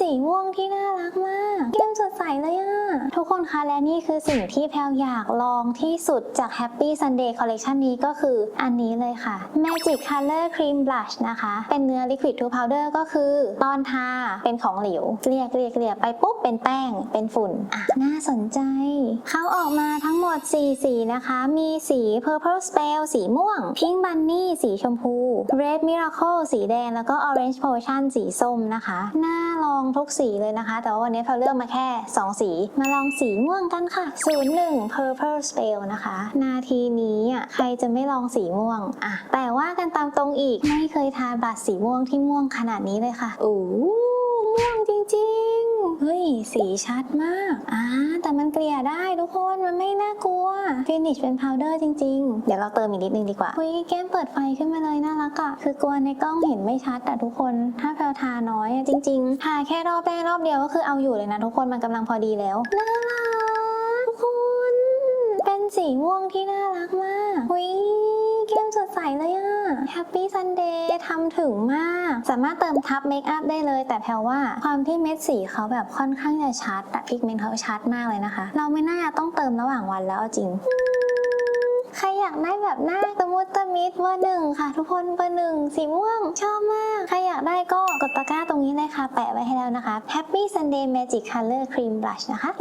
สีม่วงที่น่ารักมากเกมสดใสเลยอะทุกคนคะและนี่คือสิ่งที่แพลวอยากลองที่สุดจาก Happy Sunday Collection นี้ก็คืออันนี้เลยค่ะ Magic Color Cream Blush นะคะ เป็นเนื้อ Liquid to Powder ก็คือตอนทาเป็นของเหลวเกลี่ยเกลี่ยเกลี่ยไปปุ๊บเป็นแป้งเป็นฝุ่นอะน่าสนใจ เขาออกมาท มด 4 สีนะคะ มีสี Purple Spell สีม่วง Pink Bunny สีชมพู Red Miracle สีแดง แล้วก็ Orange Potion สีส้มนะคะ น่าลองทุกสีเลยนะคะ แต่ว่าวันนี้เราเลือกมาแค่ 2 สี มาลองสีม่วงกันค่ะ 01 Purple Spell นะคะ นาทีนี้อะใครจะไม่ลองสีม่วงอะแต่ว่ากันตามตรงอีกไม่เคยทาบัตรสีม่วงที่ม่วงขนาดนี้เลยค่ะโอ้ม่วงจริงๆ ฮ้ย สีชัดมากอ่าแต่มันเกลี่ยได้ทุกคน มันไม่น่ากลัว ฟินิชเป็นพาวเดอร์จริง ๆ เดี๋ยวเราเติมอีกนิดนึงดีกว่าเฮ้ยแก้มเปิดไฟขึ้นมาเลยน่ารักอะคือกลัวในกล้องเห็นไม่ชัดอะทุกคน ถ้าแพลวทาน้อยอะจริงๆ ทาแค่รอบแรกรอบเดียวก็คือเอาอยู่เลยนะทุกคน มันกำลังพอดีแล้ว น่ารักทุกคน เป็นสีม่วงที่น่ารักมากหุยเกมสดใสเลยอะ Happy Sunday ทำถึงมาก สามารถเติมทับเมคอัพได้เลย แต่แพลว่าความที่เม็ดสีเขาแบบค่อนข้างจะชัดอะพิกเมนต์เขาชัดมากเลยนะคะ เราไม่น่าต้องเติมระหว่างวันแล้วจริงใครอยากได้แบบหน้าตะมุตะมิดเบอร์หนึ่งค่ะ ทุกคนเบอร์หนึ่งสีม่วง ชอบมาก ใครอยากได้ก็กดตะกร้าตรงนี้เลยค่ะ แปะไว้ให้แล้วนะคะ Happy Sunday Magic Color Cream Blush นะคะ